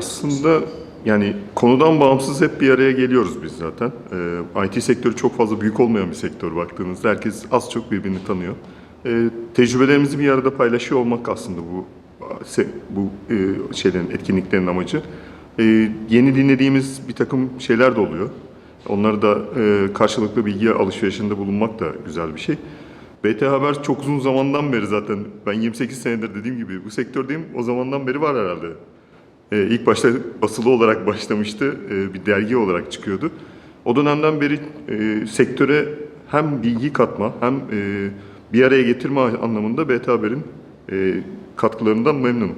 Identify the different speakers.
Speaker 1: Aslında yani konudan bağımsız hep bir araya geliyoruz biz zaten. Ee, IT sektörü çok fazla büyük olmayan bir sektör baktığınızda. Herkes az çok birbirini tanıyor. Ee, tecrübelerimizi bir arada paylaşıyor olmak aslında bu bu e, şeylerin etkinliklerin amacı. Ee, yeni dinlediğimiz bir takım şeyler de oluyor. Onları da e, karşılıklı bilgi alışverişinde bulunmak da güzel bir şey. BT Haber çok uzun zamandan beri zaten ben 28 senedir dediğim gibi bu sektördeyim. O zamandan beri var herhalde. Ee, ilk başta basılı olarak başlamıştı. Ee, bir dergi olarak çıkıyordu. O dönemden beri e, sektöre hem bilgi katma hem e, bir araya getirme anlamında BT Haber'in e, katkılarından memnunum.